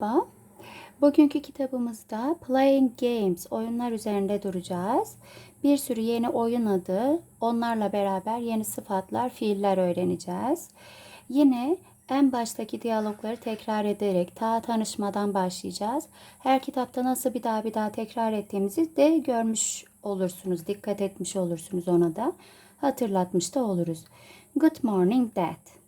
Merhaba. Bugünkü kitabımızda Playing Games, oyunlar üzerinde duracağız. Bir sürü yeni oyun adı, onlarla beraber yeni sıfatlar, fiiller öğreneceğiz. Yine en baştaki diyalogları tekrar ederek ta tanışmadan başlayacağız. Her kitapta nasıl bir daha bir daha tekrar ettiğimizi de görmüş olursunuz, dikkat etmiş olursunuz ona da. Hatırlatmış da oluruz. Good morning dad.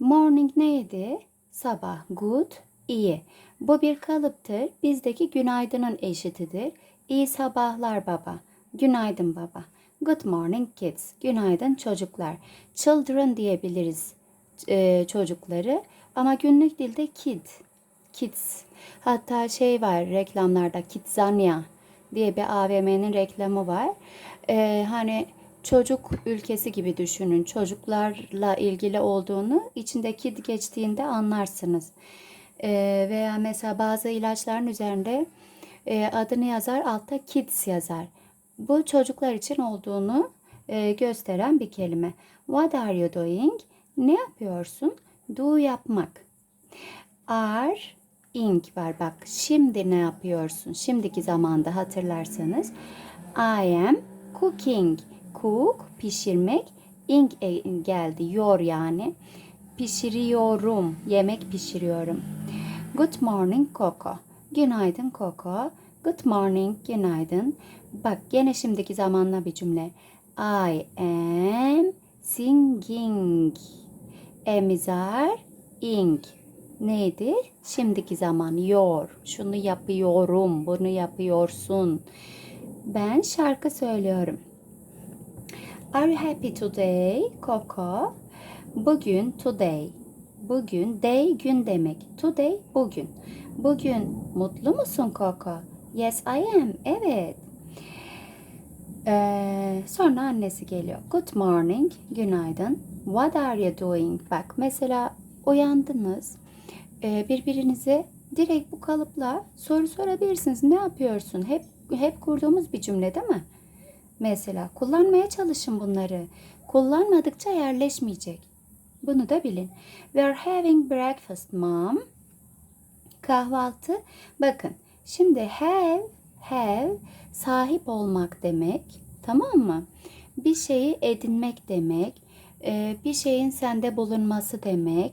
Morning neydi? Sabah. Good, iyi. Bu bir kalıptır. Bizdeki günaydının eşitidir. İyi sabahlar baba. Günaydın baba. Good morning kids. Günaydın çocuklar. Children diyebiliriz e, çocukları. Ama günlük dilde kid. Kids. Hatta şey var reklamlarda Kidzania diye bir AVM'nin reklamı var. E, hani çocuk ülkesi gibi düşünün. Çocuklarla ilgili olduğunu içinde kid geçtiğinde anlarsınız. Ee, veya mesela bazı ilaçların üzerinde e, adını yazar altta kids yazar. Bu çocuklar için olduğunu e, gösteren bir kelime. What are you doing? Ne yapıyorsun? Do yapmak. Are ing var bak. Şimdi ne yapıyorsun? Şimdiki zamanda hatırlarsanız. I am cooking. Cook pişirmek. Ing e, geldi. Yor yani. Pişiriyorum. Yemek pişiriyorum. Good morning Coco. Günaydın Coco. Good morning, günaydın. Bak gene şimdiki zamanla bir cümle. I am singing. Em'imiz are ing. Neydi? Şimdiki zaman yor. Şunu yapıyorum, bunu yapıyorsun. Ben şarkı söylüyorum. Are you happy today, Coco? Bugün today. Bugün day gün demek. Today bugün. Bugün mutlu musun Coco? Yes I am. Evet. Ee, sonra annesi geliyor. Good morning. Günaydın. What are you doing? Bak mesela uyandınız. Ee, birbirinize direkt bu kalıpla soru sorabilirsiniz. Ne yapıyorsun? Hep hep kurduğumuz bir cümle değil mi? Mesela kullanmaya çalışın bunları. Kullanmadıkça yerleşmeyecek. Bunu da bilin. We are having breakfast mom. Kahvaltı. Bakın şimdi have, have sahip olmak demek. Tamam mı? Bir şeyi edinmek demek. Ee, bir şeyin sende bulunması demek.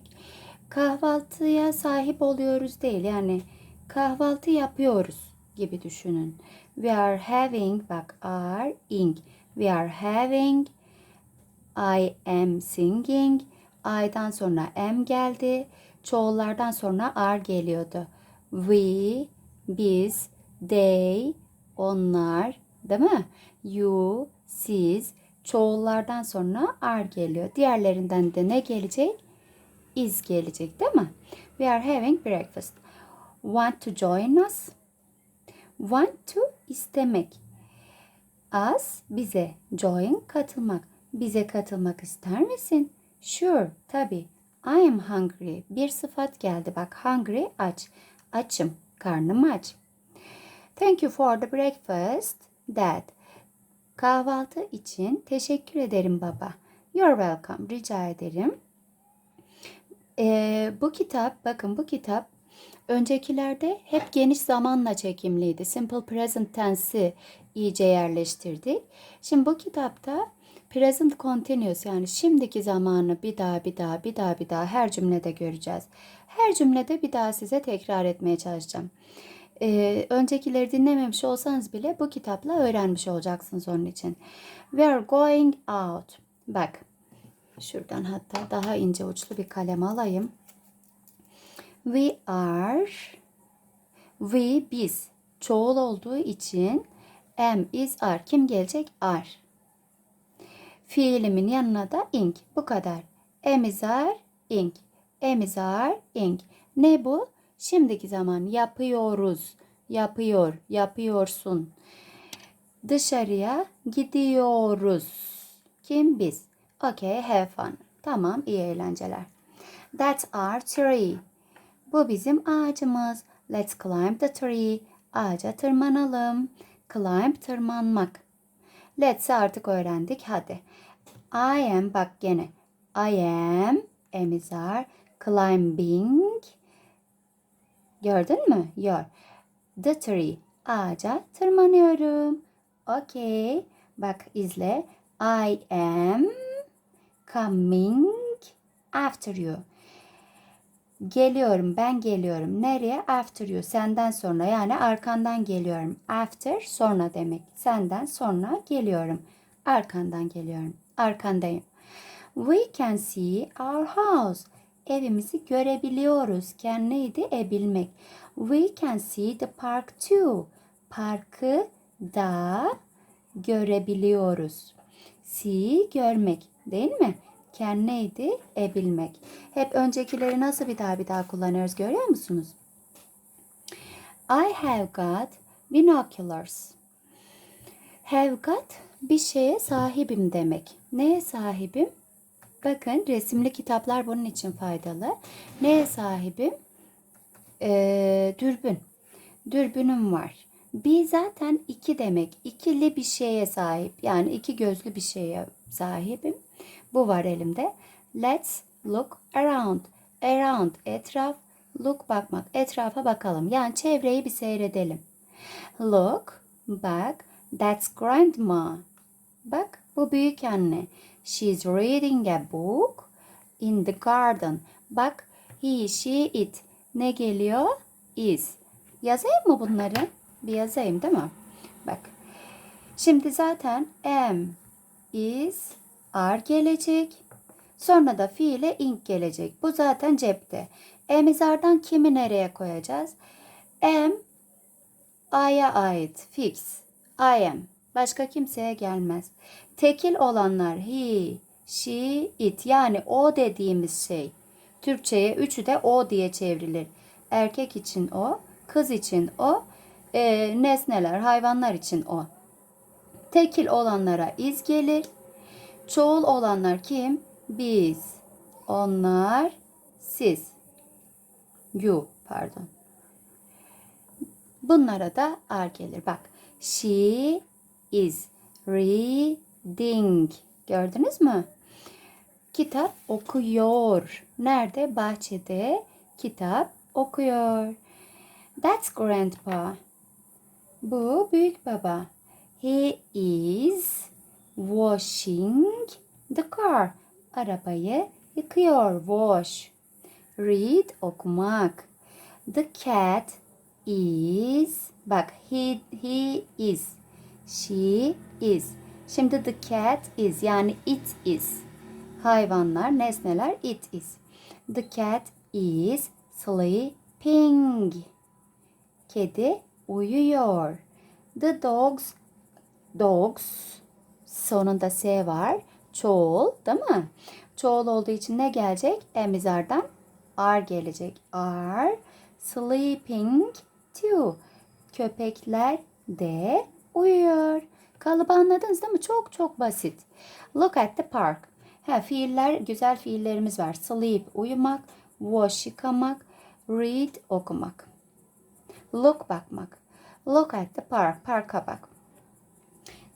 Kahvaltıya sahip oluyoruz değil. Yani kahvaltı yapıyoruz gibi düşünün. We are having bak are ing. We are having I am singing. I'dan sonra am geldi. Çoğullardan sonra are geliyordu. We, biz, they, onlar, değil mi? You, siz, çoğullardan sonra are geliyor. Diğerlerinden de ne gelecek? Is gelecek değil mi? We are having breakfast. Want to join us? Want to istemek. Us bize. Join katılmak. Bize katılmak ister misin? Sure, tabi. I am hungry. Bir sıfat geldi bak. Hungry aç. Açım. Karnım aç. Thank you for the breakfast, Dad. Kahvaltı için teşekkür ederim baba. You're welcome. Rica ederim. Ee, bu kitap, bakın bu kitap öncekilerde hep geniş zamanla çekimliydi. Simple present tense'i iyice yerleştirdik. Şimdi bu kitapta present continuous yani şimdiki zamanı bir daha bir daha bir daha bir daha her cümlede göreceğiz. Her cümlede bir daha size tekrar etmeye çalışacağım. Ee, öncekileri dinlememiş olsanız bile bu kitapla öğrenmiş olacaksınız onun için. We are going out. Bak şuradan hatta daha ince uçlu bir kalem alayım. We are we biz çoğul olduğu için am is are kim gelecek are. Fiilimin yanına da ing bu kadar. Are ing. Are ing. Ne bu? Şimdiki zaman yapıyoruz. Yapıyor, yapıyorsun. Dışarıya gidiyoruz. Kim biz? Okay, have fun. Tamam, iyi eğlenceler. That's our tree. Bu bizim ağacımız. Let's climb the tree. Ağaca tırmanalım. Climb tırmanmak. Let's'i artık öğrendik. Hadi. I am bak gene. I am emizar climbing Gördün mü? Your. The tree. Ağaca tırmanıyorum. Okay. Bak izle. I am coming after you. Geliyorum, ben geliyorum. Nereye? After you. Senden sonra yani arkandan geliyorum. After sonra demek. Senden sonra geliyorum. Arkandan geliyorum. Arkandayım. We can see our house. Evimizi görebiliyoruz. Can neydi? Ebilmek. We can see the park too. Parkı da görebiliyoruz. See görmek değil mi? Can neydi? Ebilmek. Hep öncekileri nasıl bir daha bir daha kullanıyoruz görüyor musunuz? I have got binoculars. Have got bir şeye sahibim demek. Neye sahibim? Bakın resimli kitaplar bunun için faydalı. Neye sahibim? Ee, dürbün. Dürbünüm var. Bir zaten iki demek. İkili bir şeye sahip. Yani iki gözlü bir şeye sahibim. Bu var elimde. Let's look around. Around etraf. Look bakmak. Etrafa bakalım. Yani çevreyi bir seyredelim. Look, bak. That's grandma. Bak bu büyük anne. She's reading a book in the garden. Bak he, she, it. Ne geliyor? Is. Yazayım mı bunları? Bir yazayım değil mi? Bak. Şimdi zaten am, is, are gelecek. Sonra da fiile ing gelecek. Bu zaten cepte. Am is are'dan kimi nereye koyacağız? Am I'ya ait. Fix. I am. Başka kimseye gelmez. Tekil olanlar he, she, it yani o dediğimiz şey. Türkçe'ye üçü de o diye çevrilir. Erkek için o, kız için o, e, nesneler, hayvanlar için o. Tekil olanlara iz gelir. Çoğul olanlar kim? Biz, onlar, siz. You, pardon. Bunlara da ar gelir. Bak. She is reading. Gördünüz mü? Kitap okuyor. Nerede? Bahçede kitap okuyor. That's grandpa. Bu büyük baba. He is washing the car. Arabayı yıkıyor. Wash. Read okumak. The cat is bak he he is she is. Şimdi the cat is yani it is. Hayvanlar, nesneler it is. The cat is sleeping. Kedi uyuyor. The dogs dogs sonunda s var. Çoğul değil mi? Çoğul olduğu için ne gelecek? Emizardan are gelecek. Are sleeping too. Köpekler de uyuyor. Kalıbı anladınız değil mi? Çok çok basit. Look at the park. Ha, fiiller, güzel fiillerimiz var. Sleep, uyumak. Wash, yıkamak. Read, okumak. Look, bakmak. Look at the park, parka bak.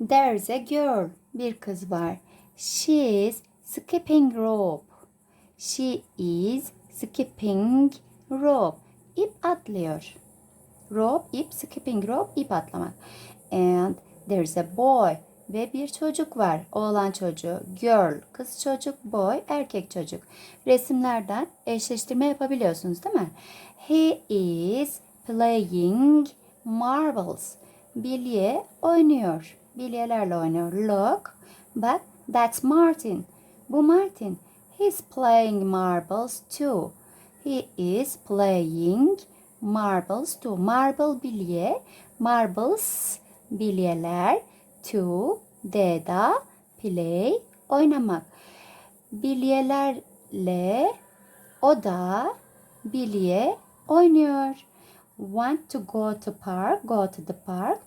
There's a girl, bir kız var. She is skipping rope. She is skipping rope. İp atlıyor. Rope, ip, skipping rope, ip atlamak. And there's a boy. Ve bir çocuk var. Oğlan çocuğu. Girl, kız çocuk. Boy, erkek çocuk. Resimlerden eşleştirme yapabiliyorsunuz değil mi? He is playing marbles. Bilye oynuyor. Bilyelerle oynuyor. Look, bak, that's Martin. Bu Martin. He's playing marbles too. He is playing marbles too. Marble bilye, marbles bilyeler, to da play oynamak. Bilyelerle o da bilye oynuyor. Want to go to park? Go to the park.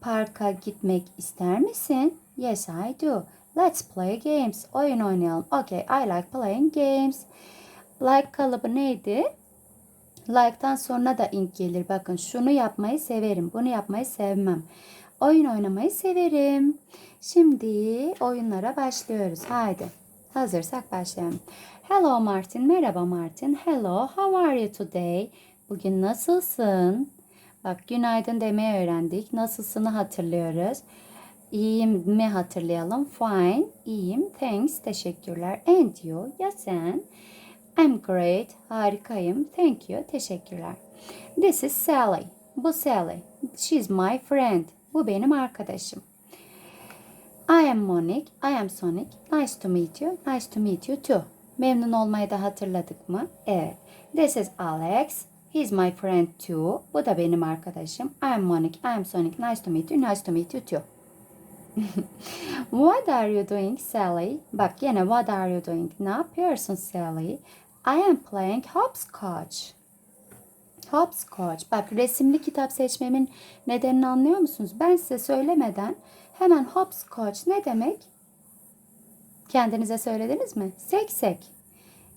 Parka gitmek ister misin? Yes, I do. Let's play games. Oyun oynayalım. Okay, I like playing games. Like kalıbı neydi? Like'tan sonra da ink gelir. Bakın şunu yapmayı severim. Bunu yapmayı sevmem. Oyun oynamayı severim. Şimdi oyunlara başlıyoruz. Haydi. Hazırsak başlayalım. Hello Martin. Merhaba Martin. Hello. How are you today? Bugün nasılsın? Bak günaydın demeyi öğrendik. Nasılsını hatırlıyoruz. İyiyim mi hatırlayalım. Fine, iyiyim. Thanks, teşekkürler. And you, ya sen? I'm great, harikayım. Thank you, teşekkürler. This is Sally. Bu Sally. She's my friend. Bu benim arkadaşım. I am Monique. I am Sonic. Nice to meet you. Nice to meet you too. Memnun olmayı da hatırladık mı? Evet. This is Alex. He's my friend too. Bu da benim arkadaşım. I am Monique. I am Sonic. Nice to meet you. Nice to meet you too. What are you doing Sally? Bak yine what are you doing? Ne yapıyorsun Sally? I am playing hopscotch. Hopscotch. Bak resimli kitap seçmemin nedenini anlıyor musunuz? Ben size söylemeden hemen hopscotch ne demek? Kendinize söylediniz mi? Seksek.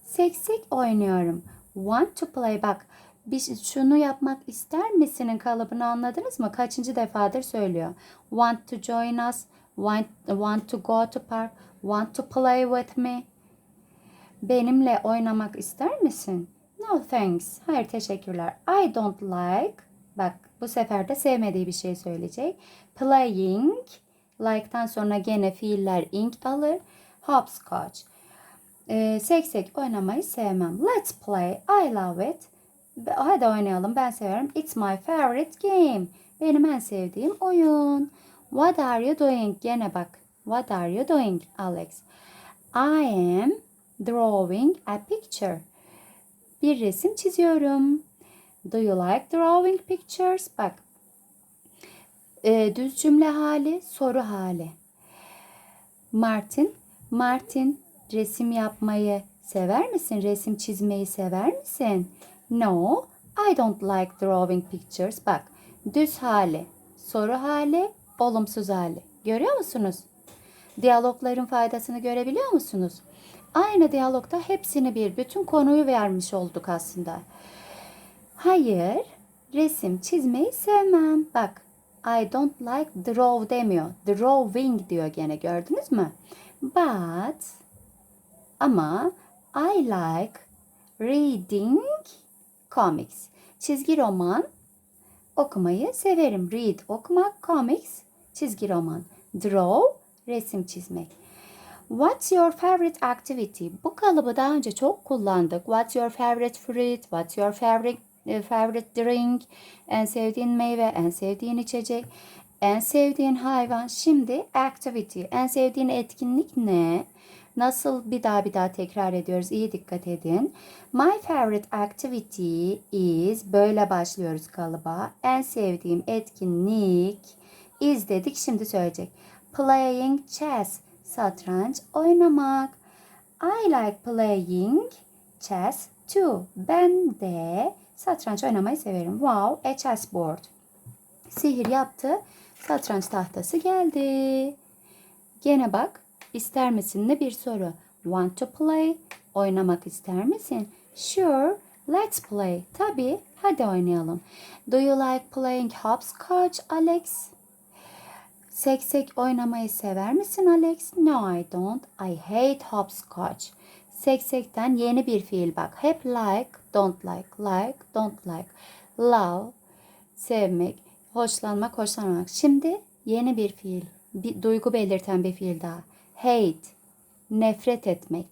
Seksek oynuyorum. Want to play. Bak bir şunu yapmak ister misinin kalıbını anladınız mı? Kaçıncı defadır söylüyor. Want to join us. Want, want to go to park. Want to play with me. Benimle oynamak ister misin? No thanks. Hayır teşekkürler. I don't like. Bak bu sefer de sevmediği bir şey söyleyecek. Playing. Like'tan sonra gene fiiller ing alır. Hopscotch. Ee, seksek oynamayı sevmem. Let's play. I love it. Hadi oynayalım. Ben seviyorum. It's my favorite game. Benim en sevdiğim oyun. What are you doing? Gene bak. What are you doing, Alex? I am drawing a picture. Bir resim çiziyorum. Do you like drawing pictures? Bak. Ee, düz cümle hali, soru hali. Martin, Martin resim yapmayı sever misin? Resim çizmeyi sever misin? No, I don't like drawing pictures. Bak, düz hali, soru hali, olumsuz hali. Görüyor musunuz? Diyalogların faydasını görebiliyor musunuz? Aynı diyalogda hepsini bir, bütün konuyu vermiş olduk aslında. Hayır, resim çizmeyi sevmem. Bak, I don't like draw demiyor. Drawing diyor gene gördünüz mü? But ama I like reading comics. Çizgi roman okumayı severim. Read okumak, comics çizgi roman. Draw resim çizmek. What's your favorite activity? Bu kalıbı daha önce çok kullandık. What's your favorite fruit? What's your favorite e, favorite drink? En sevdiğin meyve, en sevdiğin içecek, en sevdiğin hayvan. Şimdi activity. En sevdiğin etkinlik ne? Nasıl bir daha bir daha tekrar ediyoruz. İyi dikkat edin. My favorite activity is böyle başlıyoruz kalıba. En sevdiğim etkinlik is dedik şimdi söyleyecek. Playing chess. Satranç oynamak. I like playing chess too. Ben de satranç oynamayı severim. Wow, a chessboard. Sihir yaptı. Satranç tahtası geldi. Gene bak, ister misin ne bir soru. Want to play? Oynamak ister misin? Sure, let's play. Tabii, hadi oynayalım. Do you like playing hopscotch, Alex? Seksek oynamayı sever misin Alex? No, I don't. I hate hopscotch. Seksekten yeni bir fiil bak. Hep like, don't like, like, don't like. Love, sevmek, hoşlanmak, hoşlanmamak. Şimdi yeni bir fiil. Bir duygu belirten bir fiil daha. Hate, nefret etmek.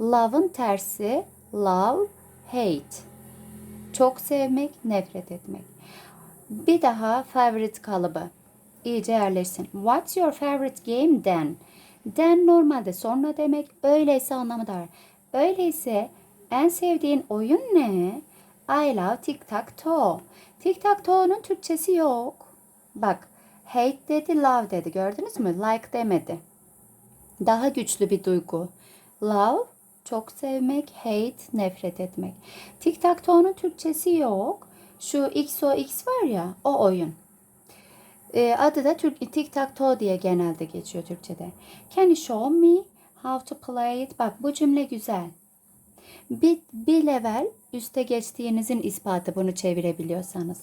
Love'ın tersi love, hate. Çok sevmek, nefret etmek. Bir daha favorite kalıbı. İyice yerleşsin. What's your favorite game then? Then normalde sonra demek. Öyleyse anlamı da var. Öyleyse en sevdiğin oyun ne? I love tic-tac-toe. Tic-tac-toe'nun Türkçesi yok. Bak hate dedi, love dedi. Gördünüz mü? Like demedi. Daha güçlü bir duygu. Love çok sevmek, hate nefret etmek. Tic-tac-toe'nun Türkçesi yok. Şu XOX var ya o oyun. E, adı da Türk Tic Tac Toe diye genelde geçiyor Türkçe'de. Can you show me how to play it? Bak bu cümle güzel. Bir, bir level üste geçtiğinizin ispatı bunu çevirebiliyorsanız.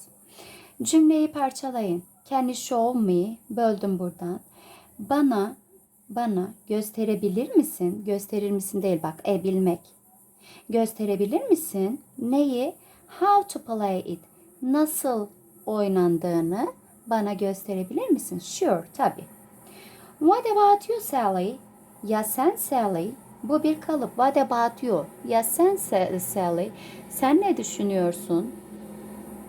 Cümleyi parçalayın. Can you show me? Böldüm buradan. Bana bana gösterebilir misin? Gösterir misin değil bak. E bilmek. Gösterebilir misin? Neyi? How to play it. Nasıl oynandığını bana gösterebilir misin? Sure, tabii. What about you Sally? Ya sen Sally? Bu bir kalıp. What about you? Ya sen Sa- Sally? Sen ne düşünüyorsun?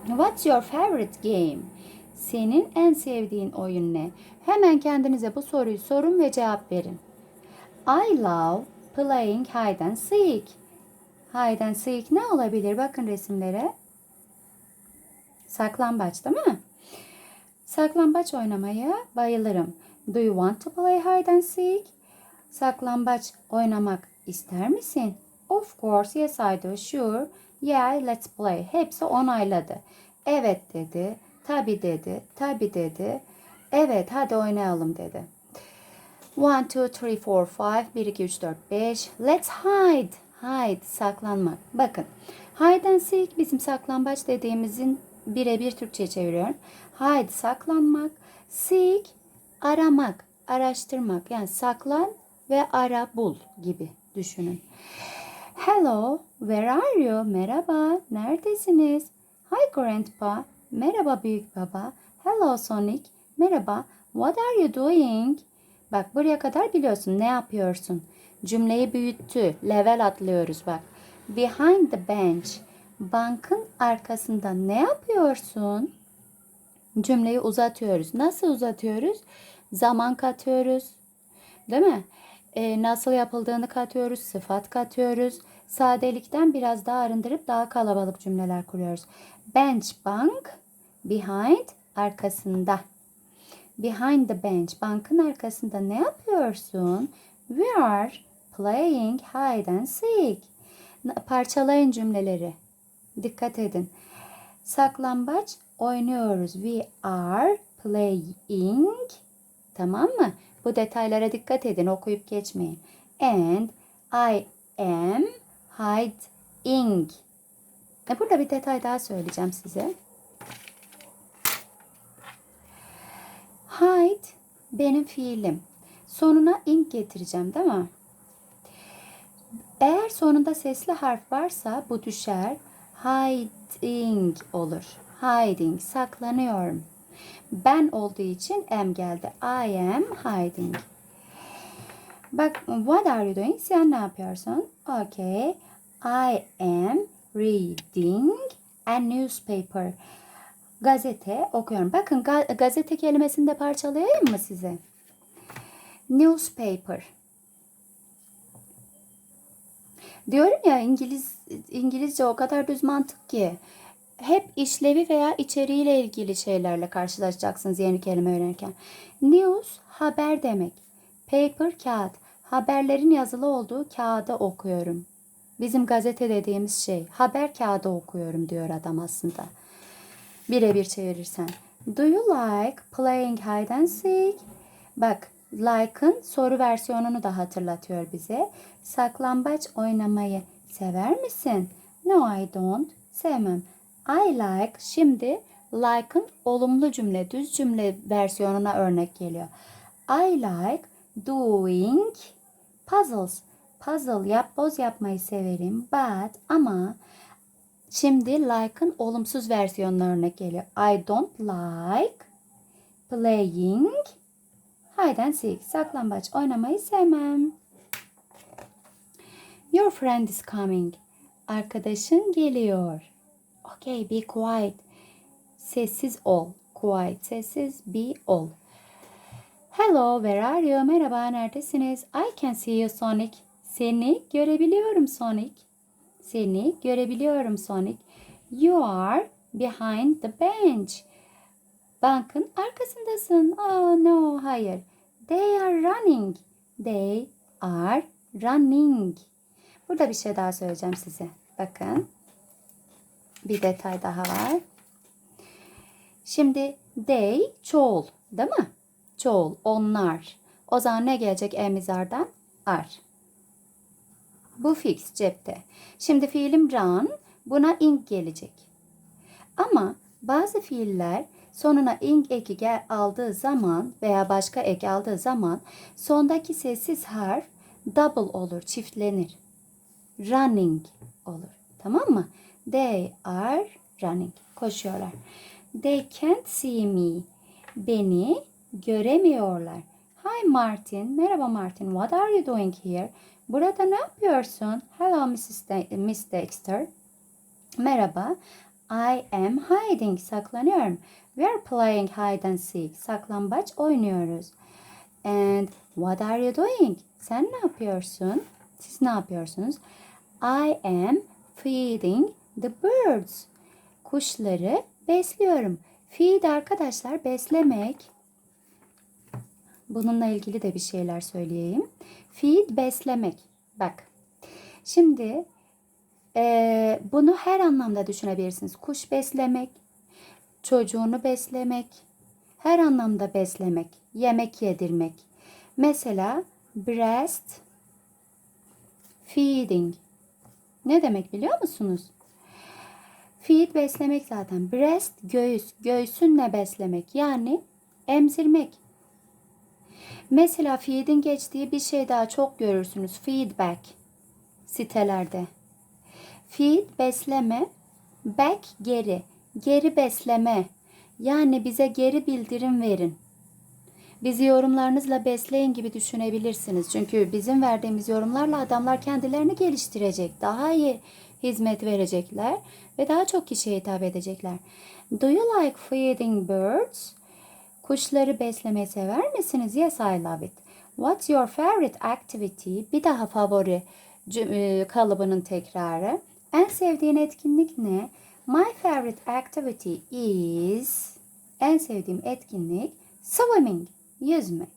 What's your favorite game? Senin en sevdiğin oyun ne? Hemen kendinize bu soruyu sorun ve cevap verin. I love playing hide and seek. Hide and seek ne olabilir? Bakın resimlere. Saklambaç değil mi? Saklambaç oynamaya bayılırım. Do you want to play hide and seek? Saklambaç oynamak ister misin? Of course, yes I do, sure. Yeah, let's play. Hepsi onayladı. Evet dedi, tabi dedi, tabi dedi. Evet, hadi oynayalım dedi. 1, 2, 3, 4, 5. 1, 2, 3, 4, 5. Let's hide. Hide, saklanmak. Bakın, hide and seek bizim saklambaç dediğimizin birebir Türkçe çeviriyorum. Hide, saklanmak. Seek, aramak, araştırmak. Yani saklan ve ara, bul gibi düşünün. Hello, where are you? Merhaba, neredesiniz? Hi grandpa, merhaba büyük baba. Hello Sonic, merhaba. What are you doing? Bak buraya kadar biliyorsun ne yapıyorsun. Cümleyi büyüttü. Level atlıyoruz bak. Behind the bench. Bankın arkasında ne yapıyorsun? Cümleyi uzatıyoruz. Nasıl uzatıyoruz? Zaman katıyoruz. Değil mi? Ee, nasıl yapıldığını katıyoruz. Sıfat katıyoruz. Sadelikten biraz daha arındırıp daha kalabalık cümleler kuruyoruz. Bench, bank. Behind, arkasında. Behind the bench, bankın arkasında ne yapıyorsun? We are playing hide and seek. Parçalayın cümleleri. Dikkat edin. Saklambaç oynuyoruz. We are playing. Tamam mı? Bu detaylara dikkat edin. Okuyup geçmeyin. And I am hiding. E burada bir detay daha söyleyeceğim size. Hide benim fiilim. Sonuna ing getireceğim değil mi? Eğer sonunda sesli harf varsa bu düşer. Hiding olur. Hiding, saklanıyorum. Ben olduğu için am geldi. I am hiding. Bak, what are you doing? Sen ne yapıyorsun? Okay. I am reading a newspaper. Gazete okuyorum. Bakın ga- gazete kelimesini de parçalayayım mı size? Newspaper. Diyorum ya İngiliz İngilizce o kadar düz mantık ki hep işlevi veya içeriğiyle ilgili şeylerle karşılaşacaksınız yeni kelime öğrenirken. News haber demek. Paper kağıt. Haberlerin yazılı olduğu kağıdı okuyorum. Bizim gazete dediğimiz şey. Haber kağıdı okuyorum diyor adam aslında. Birebir çevirirsen. Do you like playing hide and seek? Bak like'ın soru versiyonunu da hatırlatıyor bize. Saklambaç oynamayı sever misin? No I don't. Sevmem. I like şimdi like'ın olumlu cümle, düz cümle versiyonuna örnek geliyor. I like doing puzzles. Puzzle yap, boz yapmayı severim. But ama şimdi like'ın olumsuz versiyonuna örnek geliyor. I don't like playing and seek. Saklambaç oynamayı sevmem. Your friend is coming. Arkadaşın geliyor. Okay, be quiet. Sessiz ol. Quiet, sessiz, be ol. Hello, where are you? Merhaba, neredesiniz? I can see you, Sonic. Seni görebiliyorum, Sonic. Seni görebiliyorum, Sonic. You are behind the bench. Bankın arkasındasın. Oh no, hayır. They are running. They are running. Burada bir şey daha söyleyeceğim size. Bakın. Bir detay daha var. Şimdi they çoğul değil mi? Çoğul onlar. O zaman ne gelecek emizardan? Are. Bu fix cepte. Şimdi fiilim run. Buna ing gelecek. Ama bazı fiiller sonuna ing eki aldığı zaman veya başka ek aldığı zaman sondaki sessiz harf double olur, çiftlenir. Running olur. Tamam mı? They are running. Koşuyorlar. They can't see me. Beni göremiyorlar. Hi Martin. Merhaba Martin. What are you doing here? Burada ne yapıyorsun? Hello Mrs. De- Miss Dexter. Merhaba. I am hiding. Saklanıyorum. We are playing hide and seek. Saklambaç oynuyoruz. And what are you doing? Sen ne yapıyorsun? Siz ne yapıyorsunuz? I am feeding the birds. Kuşları besliyorum. Feed arkadaşlar beslemek. Bununla ilgili de bir şeyler söyleyeyim. Feed beslemek. Bak. Şimdi eee, bunu her anlamda düşünebilirsiniz. Kuş beslemek, çocuğunu beslemek, her anlamda beslemek, yemek yedirmek. Mesela breast feeding. Ne demek biliyor musunuz? Feed beslemek zaten. Breast göğüs. Göğsünle beslemek. Yani emzirmek. Mesela feed'in geçtiği bir şey daha çok görürsünüz. Feedback sitelerde. Feed besleme, back geri. Geri besleme. Yani bize geri bildirim verin. Bizi yorumlarınızla besleyin gibi düşünebilirsiniz. Çünkü bizim verdiğimiz yorumlarla adamlar kendilerini geliştirecek. Daha iyi hizmet verecekler ve daha çok kişiye hitap edecekler. Do you like feeding birds? Kuşları beslemeyi sever misiniz? Yes, I love it. What's your favorite activity? Bir daha favori e, kalıbının tekrarı. En sevdiğin etkinlik ne? My favorite activity is en sevdiğim etkinlik swimming, yüzmek.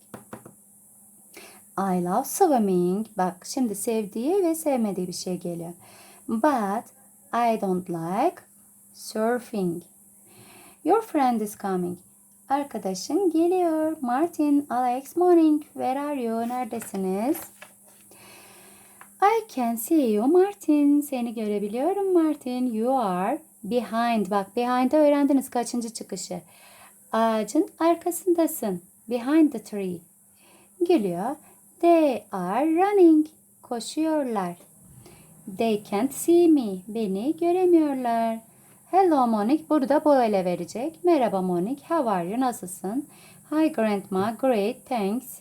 I love swimming. Bak şimdi sevdiği ve sevmediği bir şey geliyor. But I don't like surfing. Your friend is coming. Arkadaşın geliyor. Martin, Alex, morning. Where are you? Neredesiniz? I can see you, Martin. Seni görebiliyorum, Martin. You are behind. Bak, behind'ı öğrendiniz kaçıncı çıkışı. Ağacın arkasındasın. Behind the tree. Gülüyor. They are running. Koşuyorlar. They can't see me. Beni göremiyorlar. Hello Monique. Burada böyle verecek. Merhaba Monique. How are you? Nasılsın? Hi Grandma. Great. Thanks.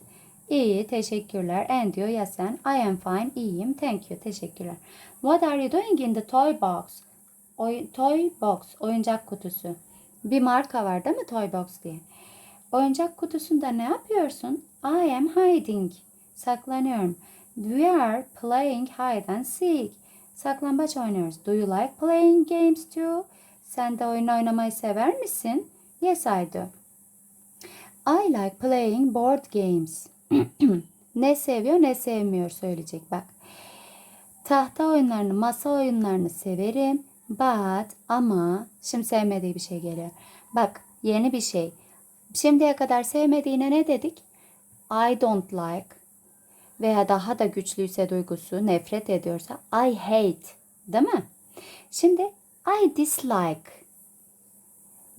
İyi. Teşekkürler. And diyor ya. I am fine. İyiyim. Thank you. Teşekkürler. What are you doing in the toy box? Oy, toy box. Oyuncak kutusu. Bir marka var değil mi Toy Box diye? Oyuncak kutusunda ne yapıyorsun? I am hiding. Saklanıyorum. We are playing hide and seek. Saklambaç oynuyoruz. Do you like playing games too? Sen de oyun oynamayı sever misin? Yes, I do. I like playing board games. ne seviyor ne sevmiyor söyleyecek bak. Tahta oyunlarını, masa oyunlarını severim. But ama şimdi sevmediği bir şey geliyor. Bak yeni bir şey. Şimdiye kadar sevmediğine ne dedik? I don't like veya daha da güçlüyse duygusu nefret ediyorsa I hate değil mi? Şimdi I dislike.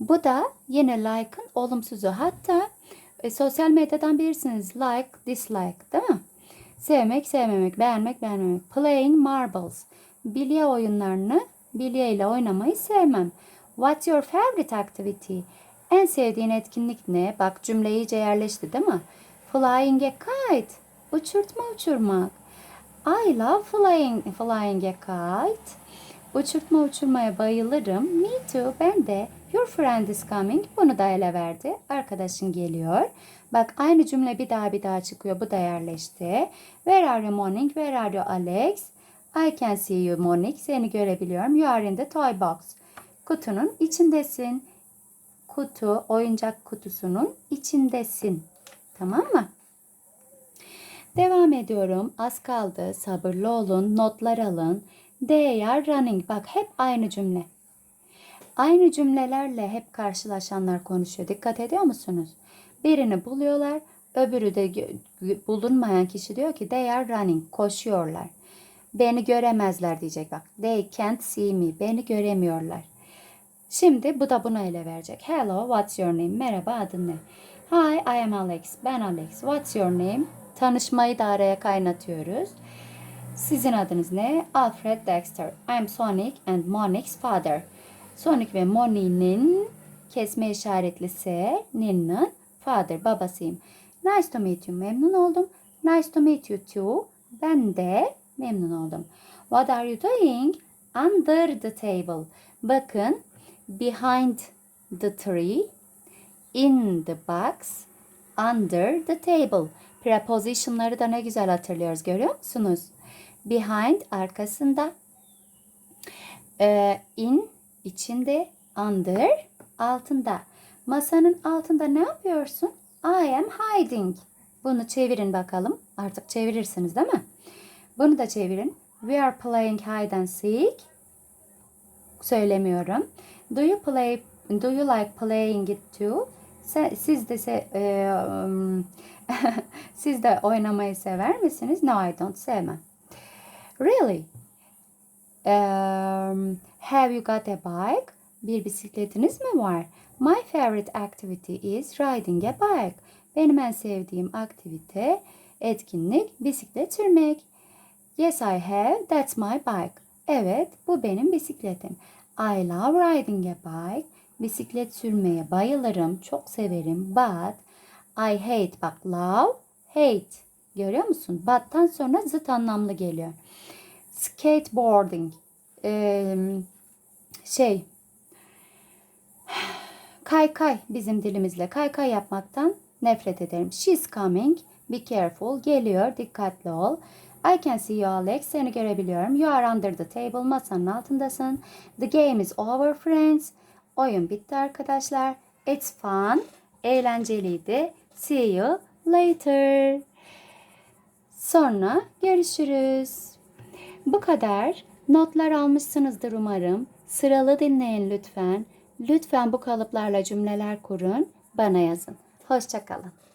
Bu da yine like'ın olumsuzu. Hatta e, sosyal medyadan bilirsiniz like, dislike değil mi? Sevmek, sevmemek, beğenmek, beğenmemek. Playing marbles. Bilye oyunlarını bilye ile oynamayı sevmem. What's your favorite activity? En sevdiğin etkinlik ne? Bak cümle iyice yerleşti değil mi? Flying a kite. Uçurtma uçurmak. I love flying, flying a kite. Uçurtma uçurmaya bayılırım. Me too. Ben de. Your friend is coming. Bunu da ele verdi. Arkadaşın geliyor. Bak aynı cümle bir daha bir daha çıkıyor. Bu da yerleşti. Where are you morning? Where are you Alex? I can see you Monique. Seni görebiliyorum. You are in the toy box. Kutunun içindesin. Kutu, oyuncak kutusunun içindesin. Tamam mı? Devam ediyorum. Az kaldı. Sabırlı olun. Notlar alın. They are running. Bak hep aynı cümle. Aynı cümlelerle hep karşılaşanlar konuşuyor. Dikkat ediyor musunuz? Birini buluyorlar. Öbürü de bulunmayan kişi diyor ki they are running. Koşuyorlar. Beni göremezler diyecek bak. They can't see me. Beni göremiyorlar. Şimdi bu da buna ele verecek. Hello, what's your name? Merhaba, adın ne? Hi, I am Alex. Ben Alex. What's your name? Tanışmayı da araya kaynatıyoruz. Sizin adınız ne? Alfred Dexter. I'm Sonic and Monique's father. Sonic ve Monique'nin kesme işaretli S, Nin'in father, babasıyım. Nice to meet you. Memnun oldum. Nice to meet you too. Ben de memnun oldum. What are you doing? Under the table. Bakın. Behind the tree. In the box. Under the table. Prepositionları da ne güzel hatırlıyoruz. Görüyor musunuz? Behind arkasında. Ee, in içinde. Under altında. Masanın altında ne yapıyorsun? I am hiding. Bunu çevirin bakalım. Artık çevirirsiniz değil mi? Bunu da çevirin. We are playing hide and seek. Söylemiyorum. Do you play Do you like playing it too? Siz de se- e, siz de oynamayı sever misiniz? No, I don't sevmem. Really? Um, have you got a bike? Bir bisikletiniz mi var? My favorite activity is riding a bike. Benim en sevdiğim aktivite, etkinlik bisiklet sürmek. Yes, I have. That's my bike. Evet, bu benim bisikletim. I love riding a bike. Bisiklet sürmeye bayılırım, çok severim. But I hate. Bak love, hate. Görüyor musun? But'tan sonra zıt anlamlı geliyor. Skateboarding. Ee, şey, kaykay bizim dilimizle kaykay yapmaktan nefret ederim. She's coming. Be careful. Geliyor. Dikkatli ol. I can see you Alex. Seni görebiliyorum. You are under the table. Masanın altındasın. The game is over friends. Oyun bitti arkadaşlar. It's fun. Eğlenceliydi. See you later. Sonra görüşürüz. Bu kadar. Notlar almışsınızdır umarım. Sıralı dinleyin lütfen. Lütfen bu kalıplarla cümleler kurun. Bana yazın. Hoşçakalın.